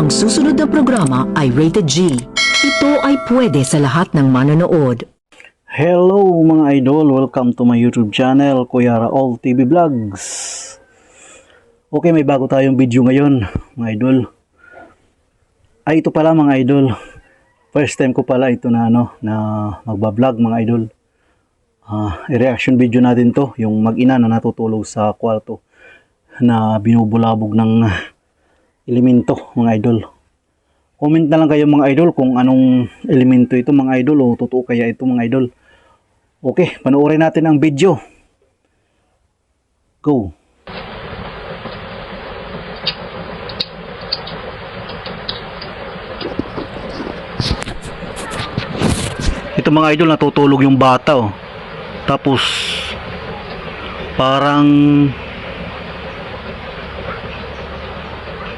Ang susunod na programa ay rated G. Ito ay pwede sa lahat ng manonood. Hello mga idol, welcome to my YouTube channel, Kuya Raol TV Vlogs. Okay, may bago tayong video ngayon, mga idol. Ay, ito pala mga idol. First time ko pala ito na ano, na magba-vlog mga idol. Ah, reaction video natin to, yung mag-ina na natutulog sa kwarto na binubulabog ng elemento mga idol. Comment na lang kayo mga idol kung anong elemento ito mga idol o totoo kaya ito mga idol. Okay, panoorin natin ang video. Go. Ito mga idol natutulog yung bata oh. Tapos parang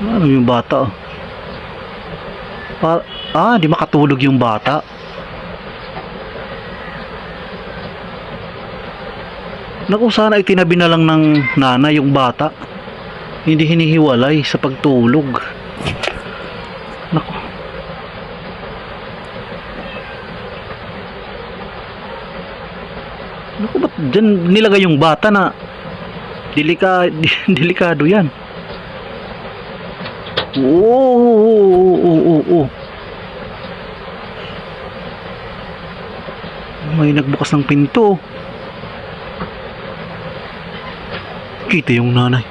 ano yung bata oh. Pa ah, di makatulog yung bata. Naku, sana itinabi na lang ng nanay yung bata. Hindi hinihiwalay sa pagtulog. Naku. Naku, ba't dyan nilagay yung bata na delika, delikado yan. Oo, oo, oo, oo. May nagbukas ng pinto. Kita yung nanay.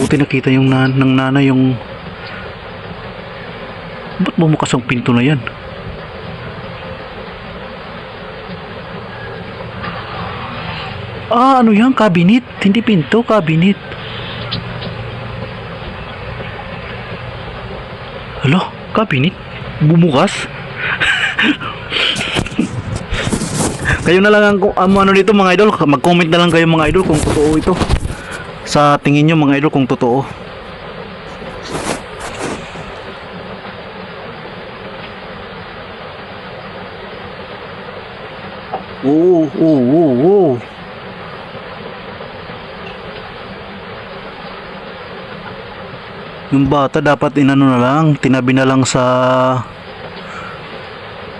Buti nakita yung nan ng nanay yung Ba't bumukas ang pinto na yan? Ah, ano yan? Cabinet. Hindi pinto, cabinet. Alo, cabinet? Bumukas? kayo na lang ang um, ano dito mga idol, mag-comment na lang kayo mga idol kung totoo ito. Sa tingin nyo mga idol kung totoo. Oo, oo, oo, oo. Yung bata dapat inano na lang, tinabi na lang sa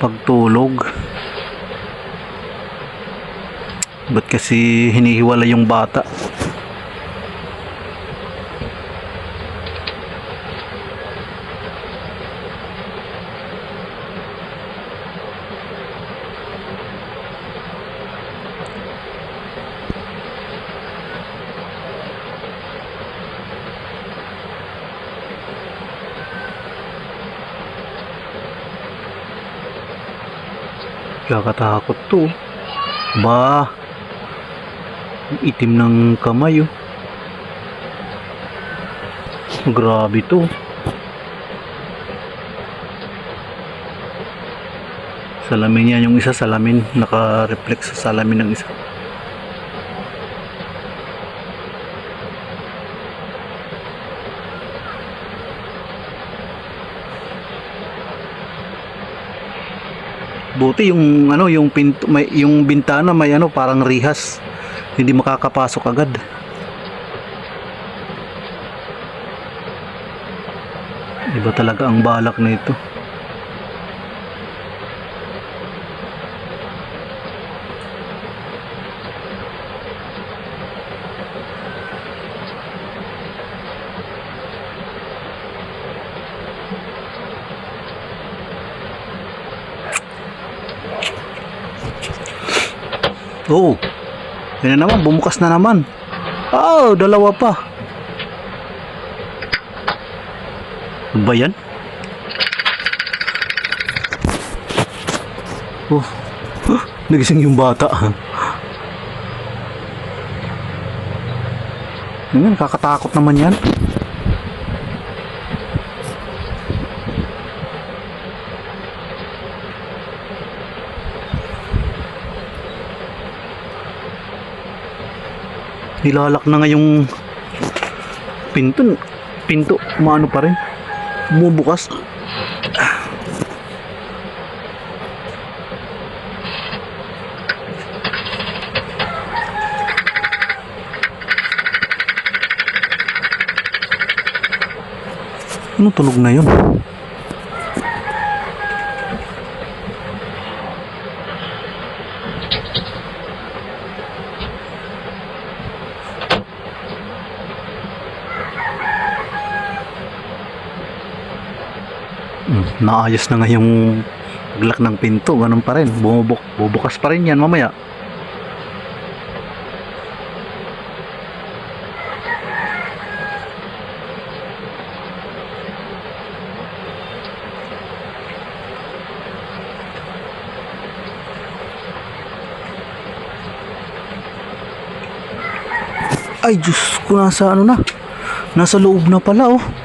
pagtulog. Ba't kasi hinihiwala yung bata? Kakatakot to. Ba, itim ng kamay oh. Grabe to. Salamin yan yung isa, salamin. Naka-reflect sa salamin ng isa. Buti yung ano, yung pinto, may yung bintana may ano, parang rihas. Hindi makakapasok agad. Iba talaga ang balak nito. Oo. Yan na naman, bumukas na naman. Oh, dalawa pa. Ano ba yan? Oh. Huh, nagising yung bata. Yan, nakakatakot naman yan. nilalak na nga yung pinto pinto maano pa rin. Bumubukas. Ano tulog na yun? Naayos na nga yung paglak ng pinto, ganun pa rin. Bumubuk, bubukas pa rin yan mamaya. Ay, Diyos ko, nasa ano na? Nasa loob na pala. Oh.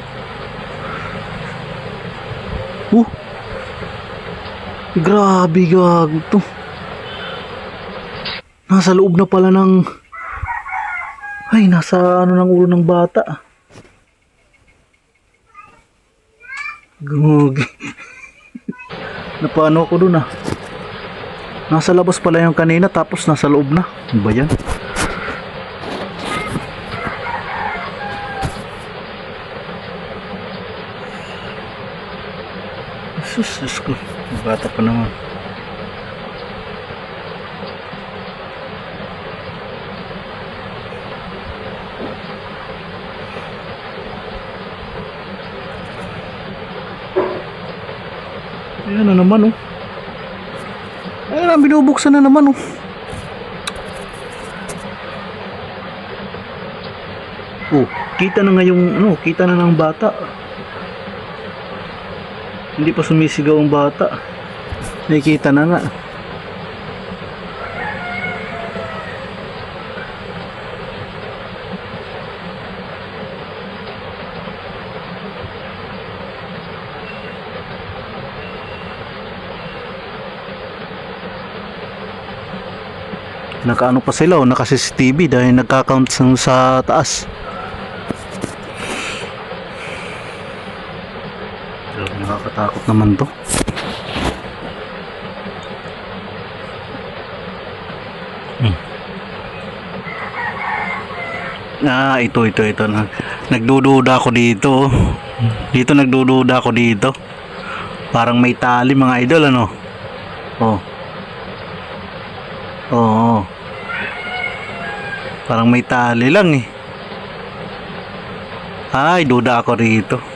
Grabe, gago to. Nasa loob na pala ng... Ay, nasa ano ng ulo ng bata. Gagi. Napano ko dun ah. Nasa labas pala yung kanina tapos nasa loob na. Ano ba yan? Sus, ko. Bata pa naman. Ayan na naman oh. Ayan na, binubuksan na naman oh. Oh, kita na nga yung, ano, kita na ng bata. Hindi pa sumisigaw ang bata. Nakikita na nga. Nakaano pa sila, oh, naka-CCTV dahil nagka-count sa taas. Nakakatakot naman to. Hmm. Ah, ito, ito, ito. Nag- Nagdududa ako dito. Dito nagdududa ako dito. Parang may tali mga idol, ano? Oh. Oo. Parang may tali lang eh. Ay, duda ako rito.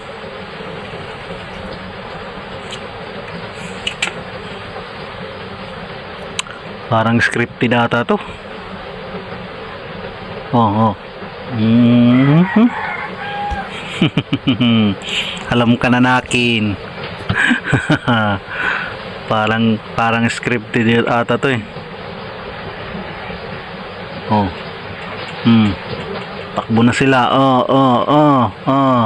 Parang scripted ata to. Oo. Mhm. Alam ka na nakin. parang parang scripted ata to eh. Oh. Hmm. Takbo na sila. Oh, oh, oh, oh.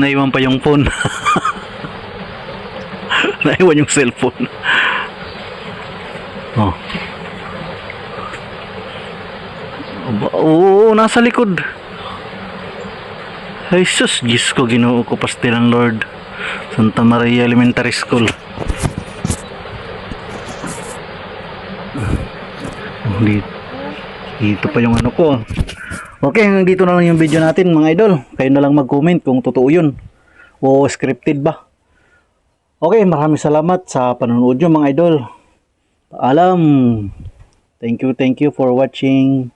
Naiwan pa yung phone. Naiwan yung cellphone. Oh. Oo, nasa likod. Ay sus, Diyos ko, ginoo ko pastilang Lord. Santa Maria Elementary School. Oh, Dito, dito pa yung ano ko. Okay, hanggang dito na lang yung video natin mga idol. Kayo na lang mag-comment kung totoo yun. O scripted ba. Okay, maraming salamat sa panonood nyo mga idol. Paalam. Thank you, thank you for watching.